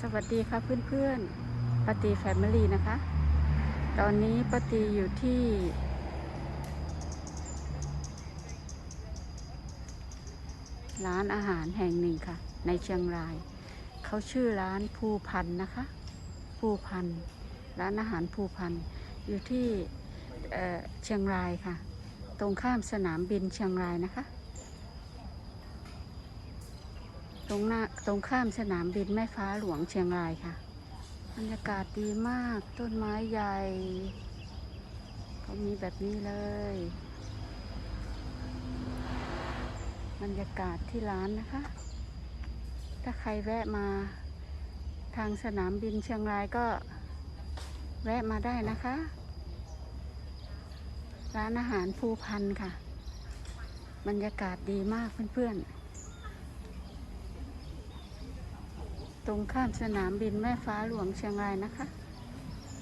สวัสดีค่ะเพื่อนๆปาตีแฟมิลี่นะคะ ตอนนี้ปาตีอยู่ที่ร้านอาหารแห่งหนึ่งค่ะ ในเชียงราย เขาชื่อร้านภูพันนะคะ ภูพันร้านอาหารภูพันอยู่ที่เอ่อเชียงรายค่ะ ตรงข้ามสนามบินเชียงรายนะคะ ตรงหน้าตรงข้ามสนามบินแม่ฟ้าหลวงเชียงรายค่ะบรรยากาศดีมากต้นไม้ใหญ่ก็มีแบบนี้เลย บรรยากาศที่ร้านนะคะ ถ้าใครแวะมาทางสนามบินเชียงรายก็แวะมาได้นะคะ ร้านอาหารภูพันธ์ค่ะ บรรยากาศดีมากเพื่อนๆ ตรงข้ามสนามบินแม่ฟ้าหลวงเชียงรายนะคะ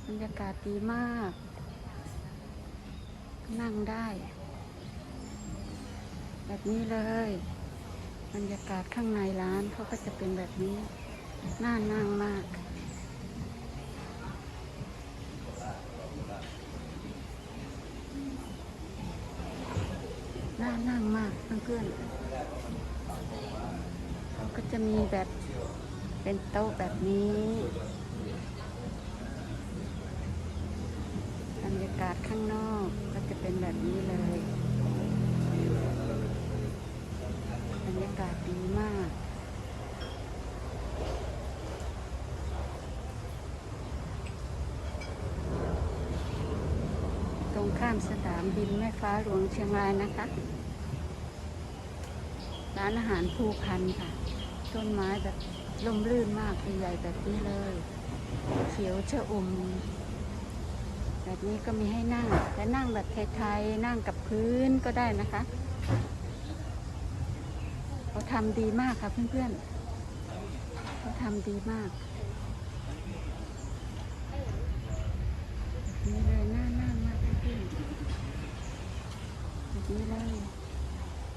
บรรยากาศดีมาก นั่งได้ แบบนี้เลย บรรยากาศข้างในร้านเขาก็จะเป็นแบบนี้ น่านั่งมากน่านั่งมากเพื่อนๆเขาก็จะมีแบบ เป็นโต๊ะแบบนี้บรรยากาศข้างนอกก็จะเป็นแบบนี้เลยบรรยากาศดีมากตรงข้ามสนามบินแม่ฟ้าหลวงเชียงรายนะคะ ร้านอาหารภูพันธ์ค่ะ ต้นไม้แบบ ร่มรื่นมากใหญ่แบบนี้เลย เขียวชะอุ่ม แบบนี้ก็มีให้นั่งแต่นั่งแบบไทยๆนั่งกับพื้นก็ได้นะคะเขาทำดีมากค่ะเพื่อนๆเขาทำดีมากนี้เลยน่านั่งมากเพื่อนๆแบบนี้เลย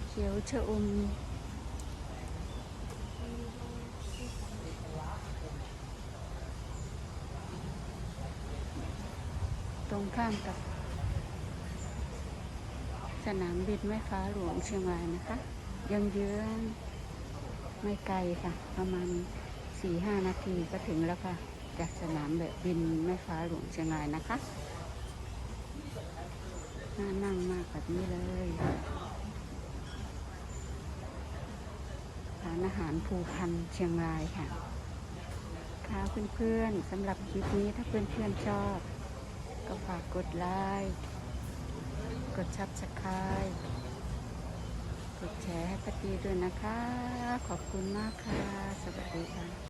เขียวชะอุ่ม รงข้ามกับ สนามบินแม่ฟ้าหลวงเชียงรายนะคะยังเยื้องไม่ไกลค่ะ ประมาณสี่ห้านาทีก็ถึงแล้วค่ะ จากสนามแบบบินแม่ฟ้าหลวงเชียงรายนะคะน่านั่งมากแบบนี้เลยร้านอาหารภูพันเชียงรายค่ะค่ะเพื่อนๆสำหรับคลิปนี้ถ้าเพื่อนๆชอบ ก็ฝากกดไลค์กดชับสไครกดแชร์ให้ปฏิด้วยนะคะ ขอบคุณมากค่ะ สวัสดีค่ะ